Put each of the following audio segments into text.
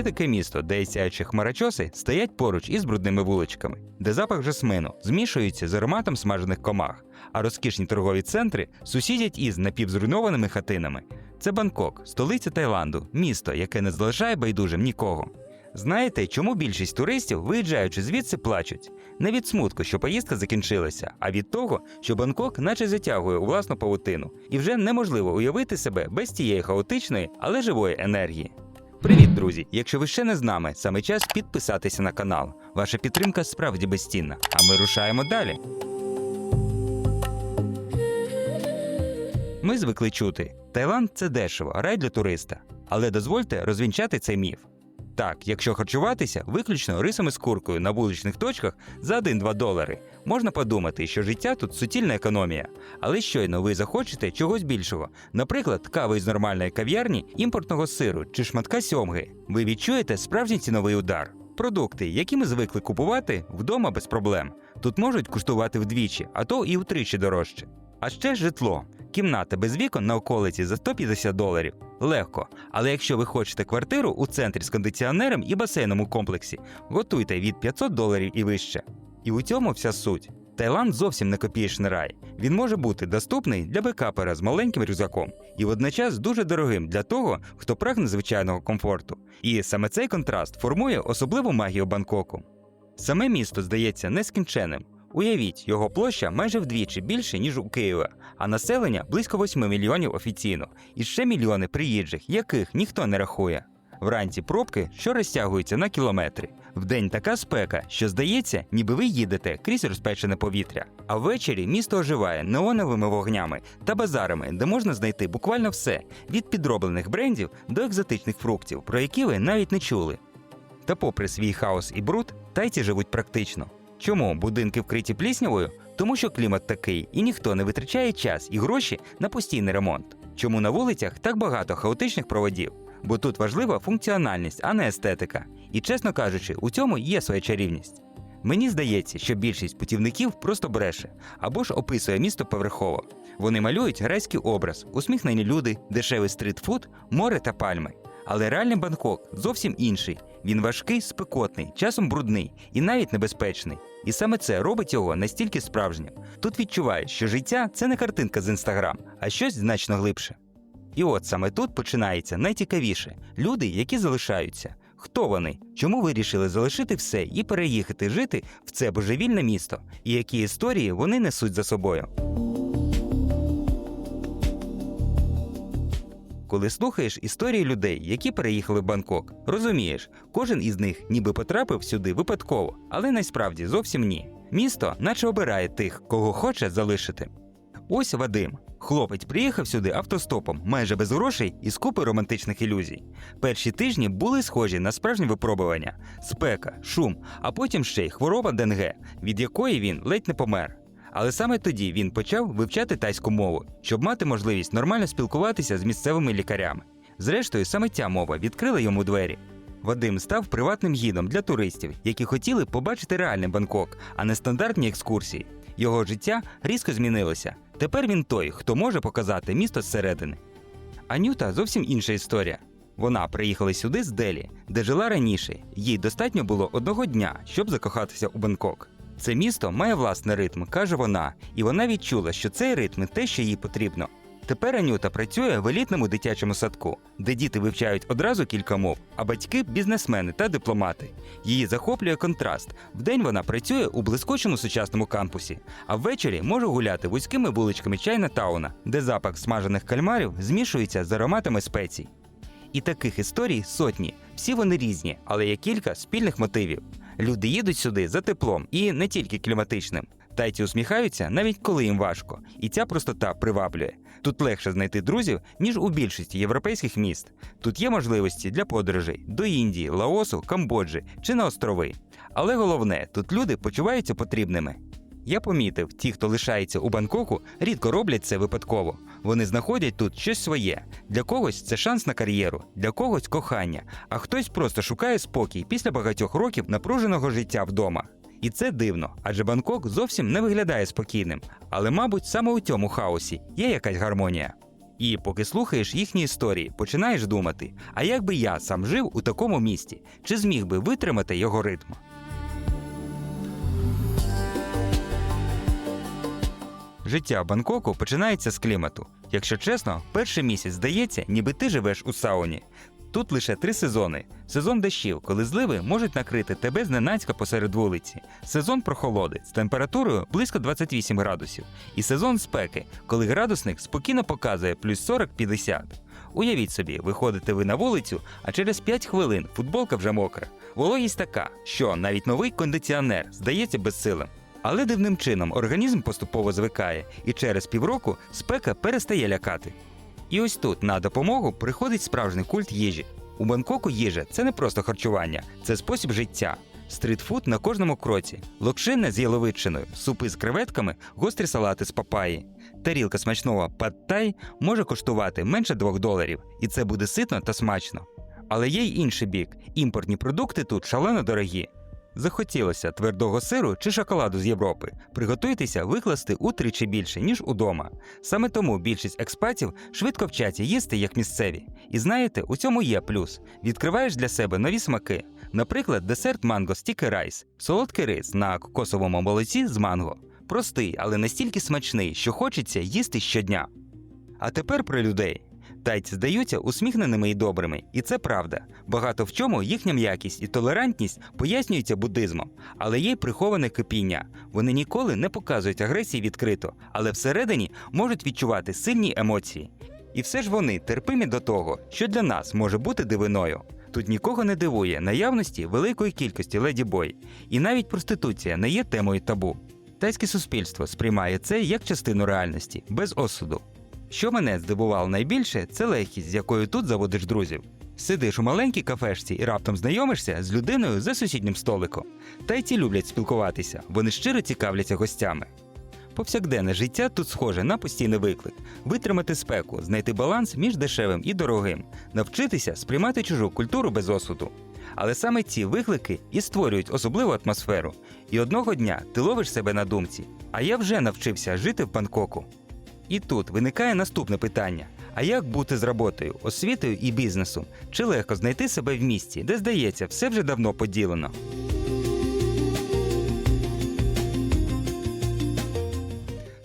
є таке місто, де сяючі хмарочоси стоять поруч із брудними вуличками, де запах жасмину змішується з ароматом смажених комах, а розкішні торгові центри сусідять із напівзруйнованими хатинами. Це Бангкок, столиця Таїланду, місто, яке не залишає байдужим нікого. Знаєте, чому більшість туристів, виїжджаючи звідси, плачуть? Не від смутку, що поїздка закінчилася, а від того, що Бангкок наче затягує у власну павутину, і вже неможливо уявити себе без тієї хаотичної, але живої енергії. Привіт, друзі! Якщо ви ще не з нами, саме час підписатися на канал. Ваша підтримка справді безцінна. А ми рушаємо далі. Ми звикли чути: Таїланд це дешево, рай для туриста. Але дозвольте розвінчати цей міф. Так, якщо харчуватися виключно рисами з куркою на вуличних точках за 1-2 долари, можна подумати, що життя тут суцільна економія. Але щойно ви захочете чогось більшого, наприклад, кави із нормальної кав'ярні, імпортного сиру чи шматка сьомги, ви відчуєте справжній ціновий удар. Продукти, які ми звикли купувати вдома без проблем, тут можуть коштувати вдвічі, а то і втричі дорожче. А ще житло. Кімната без вікон на околиці за 150 доларів. Легко. Але якщо ви хочете квартиру у центрі з кондиціонером і басейном у комплексі, готуйте від 500 доларів і вище. І у цьому вся суть. Таїланд зовсім не копієшний рай. Він може бути доступний для бекапера з маленьким рюкзаком і водночас дуже дорогим для того, хто прагне звичайного комфорту. І саме цей контраст формує особливу магію Бангкоку. Саме місто здається нескінченним. Уявіть, його площа майже вдвічі більше, ніж у Києва, а населення близько 8 мільйонів офіційно, і ще мільйони приїжджих, яких ніхто не рахує. Вранці пробки, що розтягуються на кілометри. Вдень така спека, що здається, ніби ви їдете крізь розпечене повітря. А ввечері місто оживає неоновими вогнями та базарами, де можна знайти буквально все від підроблених брендів до екзотичних фруктів, про які ви навіть не чули. Та попри свій хаос і бруд, тайці живуть практично. Чому будинки вкриті пліснявою? Тому що клімат такий, і ніхто не витрачає час і гроші на постійний ремонт. Чому на вулицях так багато хаотичних проводів? Бо тут важлива функціональність, а не естетика. І чесно кажучи, у цьому є своя чарівність. Мені здається, що більшість путівників просто бреше або ж описує місто поверхово. Вони малюють грайський образ, усміхнені люди, дешевий стрітфуд, море та пальми. Але реальний Бангкок зовсім інший. Він важкий, спекотний, часом брудний і навіть небезпечний. І саме це робить його настільки справжнім. Тут відчуваєш, що життя це не картинка з інстаграм, а щось значно глибше. І от саме тут починається найцікавіше люди, які залишаються. Хто вони? Чому вирішили залишити все і переїхати жити в це божевільне місто? І які історії вони несуть за собою? Коли слухаєш історії людей, які переїхали в Бангкок, розумієш, кожен із них ніби потрапив сюди випадково, але насправді зовсім ні. Місто наче обирає тих, кого хоче залишити. Ось Вадим. Хлопець приїхав сюди автостопом, майже без грошей і з купи романтичних ілюзій. Перші тижні були схожі на справжні випробування: спека, шум, а потім ще й хвороба ДНГ, від якої він ледь не помер. Але саме тоді він почав вивчати тайську мову, щоб мати можливість нормально спілкуватися з місцевими лікарями. Зрештою, саме ця мова відкрила йому двері. Вадим став приватним гідом для туристів, які хотіли побачити реальний Бангкок, а не стандартні екскурсії. Його життя різко змінилося. Тепер він той, хто може показати місто зсередини. Анюта зовсім інша історія. Вона приїхала сюди з Делі, де жила раніше. Їй достатньо було одного дня, щоб закохатися у Бангкок. Це місто має власний ритм, каже вона, і вона відчула, що цей ритм те, що їй потрібно. Тепер Анюта працює в елітному дитячому садку, де діти вивчають одразу кілька мов, а батьки бізнесмени та дипломати. Її захоплює контраст. Вдень вона працює у блискучому сучасному кампусі, а ввечері може гуляти вузькими вуличками Чайна-тауна, де запах смажених кальмарів змішується з ароматами спецій. І таких історій сотні. Всі вони різні, але є кілька спільних мотивів. Люди їдуть сюди за теплом і не тільки кліматичним. Тайці усміхаються навіть коли їм важко, і ця простота приваблює. Тут легше знайти друзів, ніж у більшості європейських міст. Тут є можливості для подорожей до Індії, Лаосу, Камбоджі чи на острови. Але головне, тут люди почуваються потрібними. Я помітив, ті, хто лишається у Бангкоку, рідко роблять це випадково. Вони знаходять тут щось своє. Для когось це шанс на кар'єру, для когось кохання, а хтось просто шукає спокій після багатьох років напруженого життя вдома. І це дивно, адже Бангкок зовсім не виглядає спокійним. Але, мабуть, саме у цьому хаосі є якась гармонія. І поки слухаєш їхні історії, починаєш думати: а як би я сам жив у такому місті, чи зміг би витримати його ритм? Життя Бангкоку починається з клімату. Якщо чесно, перший місяць здається, ніби ти живеш у сауні. Тут лише три сезони: сезон дощів, коли зливи можуть накрити тебе зненацька посеред вулиці, сезон прохолоди з температурою близько 28 градусів, і сезон спеки, коли градусник спокійно показує плюс 40-50. Уявіть собі, виходите ви на вулицю, а через 5 хвилин футболка вже мокра. Вологість така, що навіть новий кондиціонер здається безсилим. Але дивним чином організм поступово звикає, і через півроку спека перестає лякати. І ось тут на допомогу приходить справжній культ їжі. У Бангкоку їжа це не просто харчування, це спосіб життя. Стрітфуд на кожному кроці, локшини з яловичиною, супи з креветками, гострі салати з папаї. Тарілка смачного пад-тай може коштувати менше 2 доларів, і це буде ситно та смачно. Але є й інший бік: імпортні продукти тут шалено дорогі. Захотілося твердого сиру чи шоколаду з Європи. Приготуйтеся викласти утричі більше, ніж удома. Саме тому більшість експатів швидко вчаться їсти як місцеві. І знаєте, у цьому є плюс: відкриваєш для себе нові смаки. Наприклад, десерт манго стіки райс, солодкий рис на кокосовому молоці з манго. Простий, але настільки смачний, що хочеться їсти щодня. А тепер про людей. Тайці здаються усміхненими і добрими, і це правда. Багато в чому їхня м'якість і толерантність пояснюються буддизмом, але є й приховане кипіння. Вони ніколи не показують агресії відкрито, але всередині можуть відчувати сильні емоції. І все ж вони терпимі до того, що для нас може бути дивиною. Тут нікого не дивує наявності великої кількості леді-бой, і навіть проституція не є темою табу. Тайське суспільство сприймає це як частину реальності, без осуду. Що мене здивувало найбільше, це легкість, з якою тут заводиш друзів. Сидиш у маленькій кафешці і раптом знайомишся з людиною за сусіднім столиком. Тайці люблять спілкуватися, вони щиро цікавляться гостями. Повсякденне життя тут схоже на постійний виклик: витримати спеку, знайти баланс між дешевим і дорогим, навчитися сприймати чужу культуру без осуду. Але саме ці виклики і створюють особливу атмосферу. І одного дня ти ловиш себе на думці. А я вже навчився жити в Бангкоку. І тут виникає наступне питання: а як бути з роботою, освітою і бізнесом? Чи легко знайти себе в місті, де здається, все вже давно поділено?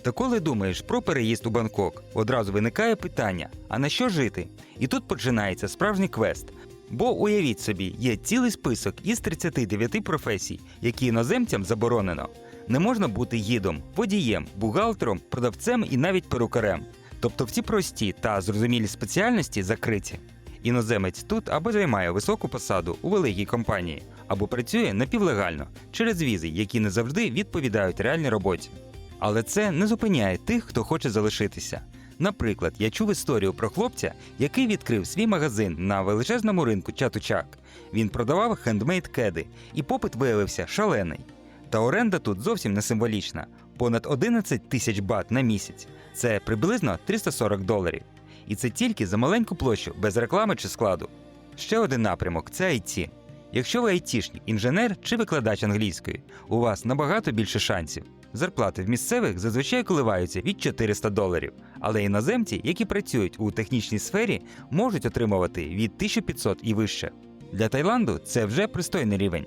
Та коли думаєш про переїзд у Бангкок, одразу виникає питання: а на що жити? І тут починається справжній квест. Бо уявіть собі, є цілий список із 39 професій, які іноземцям заборонено. Не можна бути гідом, водієм, бухгалтером, продавцем і навіть перукарем. Тобто всі прості та зрозумілі спеціальності закриті. Іноземець тут або займає високу посаду у великій компанії, або працює напівлегально через візи, які не завжди відповідають реальній роботі. Але це не зупиняє тих, хто хоче залишитися. Наприклад, я чув історію про хлопця, який відкрив свій магазин на величезному ринку Чатучак. Він продавав хендмейд кеди, і попит виявився шалений. Та оренда тут зовсім не символічна понад 11 тисяч бат на місяць. Це приблизно 340 доларів. І це тільки за маленьку площу, без реклами чи складу. Ще один напрямок це IT. Якщо ви айтішник, інженер чи викладач англійської, у вас набагато більше шансів. Зарплати в місцевих зазвичай коливаються від 400 доларів, але іноземці, які працюють у технічній сфері, можуть отримувати від 1500 і вище. Для Таїланду це вже пристойний рівень.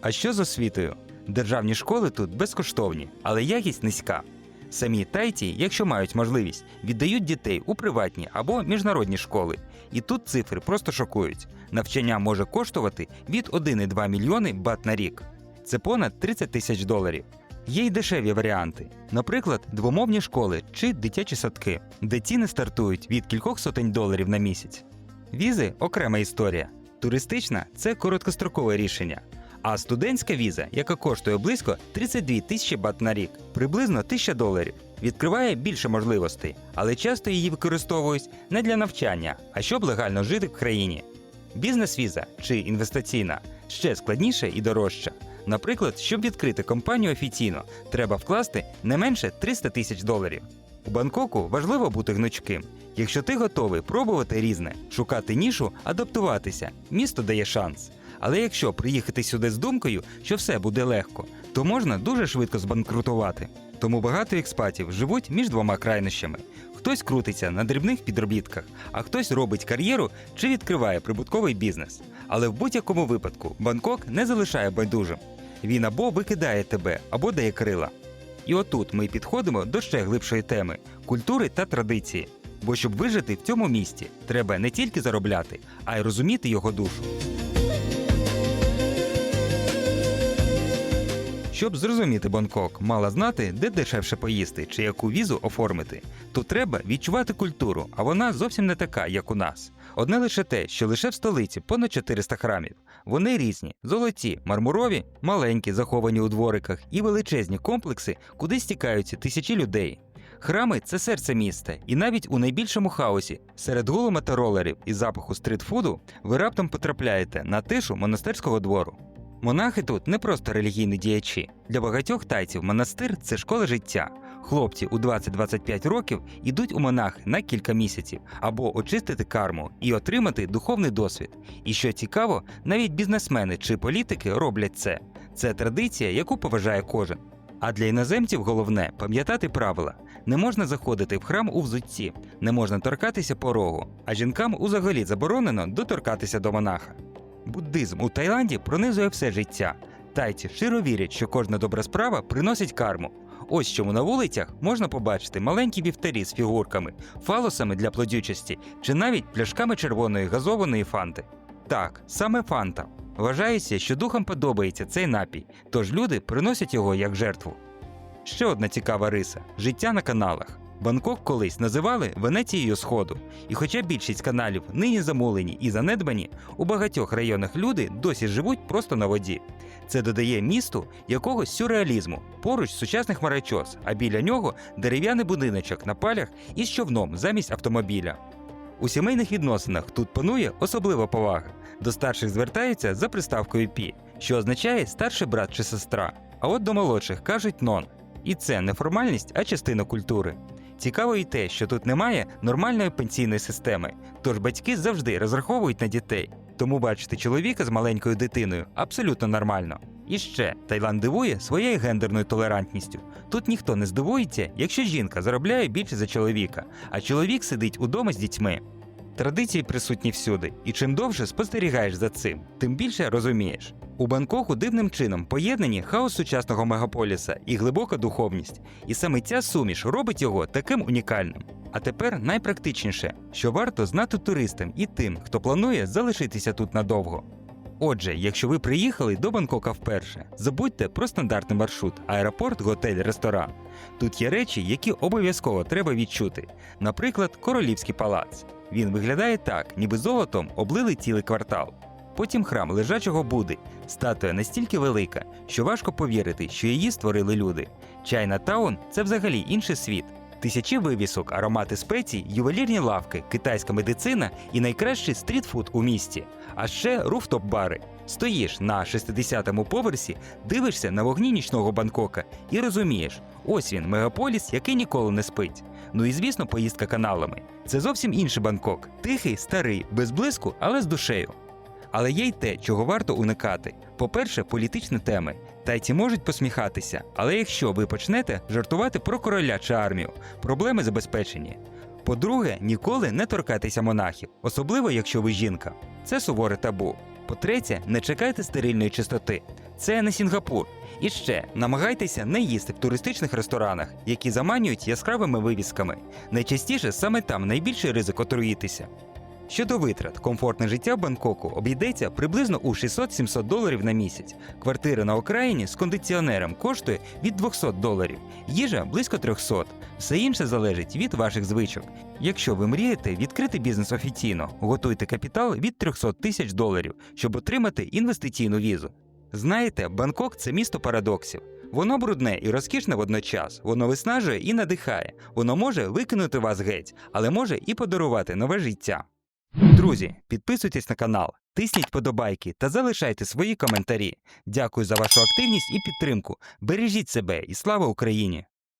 А що з освітою? Державні школи тут безкоштовні, але якість низька. Самі тайці, якщо мають можливість, віддають дітей у приватні або міжнародні школи. І тут цифри просто шокують. Навчання може коштувати від 1,2 мільйони бат на рік. Це понад 30 тисяч доларів. Є й дешеві варіанти, наприклад, двомовні школи чи дитячі садки, де ціни стартують від кількох сотень доларів на місяць. Візи окрема історія. Туристична це короткострокове рішення. А студентська віза, яка коштує близько 32 тисячі бат на рік, приблизно 1000 доларів, відкриває більше можливостей, але часто її використовують не для навчання, а щоб легально жити в країні. Бізнес-віза чи інвестиційна ще складніша і дорожча. Наприклад, щоб відкрити компанію офіційно, треба вкласти не менше 300 тисяч доларів. У Бангкоку важливо бути гнучким. Якщо ти готовий пробувати різне, шукати нішу, адаптуватися, місто дає шанс. Але якщо приїхати сюди з думкою, що все буде легко, то можна дуже швидко збанкрутувати. Тому багато експатів живуть між двома крайнощами. Хтось крутиться на дрібних підробітках, а хтось робить кар'єру чи відкриває прибутковий бізнес. Але в будь-якому випадку Бангкок не залишає байдужим. Він або викидає тебе, або дає крила. І отут ми підходимо до ще глибшої теми культури та традиції. Бо щоб вижити в цьому місті, треба не тільки заробляти, а й розуміти його душу. Щоб зрозуміти Бангкок, мала знати, де дешевше поїсти чи яку візу оформити. Тут треба відчувати культуру, а вона зовсім не така, як у нас. Одне лише те, що лише в столиці понад 400 храмів. Вони різні: золоті, мармурові, маленькі, заховані у двориках, і величезні комплекси, куди стікаються тисячі людей. Храми це серце міста, і навіть у найбільшому хаосі, серед гулу та ролерів і запаху стрітфуду, ви раптом потрапляєте на тишу монастирського двору. Монахи тут не просто релігійні діячі. Для багатьох тайців монастир це школа життя. Хлопці у 20-25 років ідуть у монахи на кілька місяців або очистити карму і отримати духовний досвід. І що цікаво, навіть бізнесмени чи політики роблять це. Це традиція, яку поважає кожен. А для іноземців головне пам'ятати правила: не можна заходити в храм у взутті, не можна торкатися порогу, а жінкам узагалі заборонено доторкатися до монаха. Буддизм у Таїланді пронизує все життя. Тайці щиро вірять, що кожна добра справа приносить карму. Ось чому на вулицях можна побачити маленькі вівтарі з фігурками, фалосами для плодючості чи навіть пляшками червоної газованої фанти. Так, саме фанта. Вважається, що духам подобається цей напій, тож люди приносять його як жертву. Ще одна цікава риса життя на каналах. Бангкок колись називали Венецією Сходу, і хоча більшість каналів нині замулені і занедбані, у багатьох районах люди досі живуть просто на воді. Це додає місту якогось сюрреалізму, поруч сучасних марачос, а біля нього дерев'яний будиночок на палях із човном замість автомобіля. У сімейних відносинах тут панує особлива повага. До старших звертаються за приставкою пі, що означає старший брат чи сестра. А от до молодших кажуть нон. І це не формальність, а частина культури. Цікаво і те, що тут немає нормальної пенсійної системи, тож батьки завжди розраховують на дітей. Тому бачити чоловіка з маленькою дитиною абсолютно нормально. І ще Таїланд дивує своєю гендерною толерантністю. Тут ніхто не здивується, якщо жінка заробляє більше за чоловіка, а чоловік сидить удома з дітьми. Традиції присутні всюди, і чим довше спостерігаєш за цим, тим більше розумієш. У Бангкоку дивним чином поєднані хаос сучасного мегаполіса і глибока духовність, і саме ця суміш робить його таким унікальним. А тепер найпрактичніше, що варто знати туристам і тим, хто планує залишитися тут надовго. Отже, якщо ви приїхали до Бангкока вперше, забудьте про стандартний маршрут, аеропорт, готель, ресторан. Тут є речі, які обов'язково треба відчути. Наприклад, королівський палац. Він виглядає так, ніби золотом облили цілий квартал. Потім храм лежачого Буди. Статуя настільки велика, що важко повірити, що її створили люди. Чайна Таун це взагалі інший світ. Тисячі вивісок, аромати спецій, ювелірні лавки, китайська медицина і найкращий стрітфуд у місті. А ще руфтоп-бари. Стоїш на 60-му поверсі, дивишся на вогні нічного Бангкока і розумієш, ось він, мегаполіс, який ніколи не спить. Ну і звісно, поїздка каналами. Це зовсім інший Бангкок. Тихий, старий, без блиску, але з душею. Але є й те, чого варто уникати. По-перше, політичні теми. Тайці можуть посміхатися, але якщо ви почнете жартувати про короля чи армію, проблеми забезпечені. По-друге, ніколи не торкайтеся монахів, особливо якщо ви жінка. Це суворе табу. По-третє, не чекайте стерильної чистоти. Це не Сінгапур. І ще намагайтеся не їсти в туристичних ресторанах, які заманюють яскравими вивісками. Найчастіше саме там найбільший ризик отруїтися. Щодо витрат, комфортне життя Бангкоку обійдеться приблизно у 600-700 доларів на місяць. Квартира на окраїні з кондиціонером коштує від 200 доларів, їжа близько 300. Все інше залежить від ваших звичок. Якщо ви мрієте відкрити бізнес офіційно, готуйте капітал від 300 тисяч доларів, щоб отримати інвестиційну візу. Знаєте, Бангкок це місто парадоксів. Воно брудне і розкішне водночас, воно виснажує і надихає, воно може викинути вас геть, але може і подарувати нове життя. Друзі, підписуйтесь на канал, тисніть подобайки та залишайте свої коментарі. Дякую за вашу активність і підтримку. Бережіть себе і слава Україні!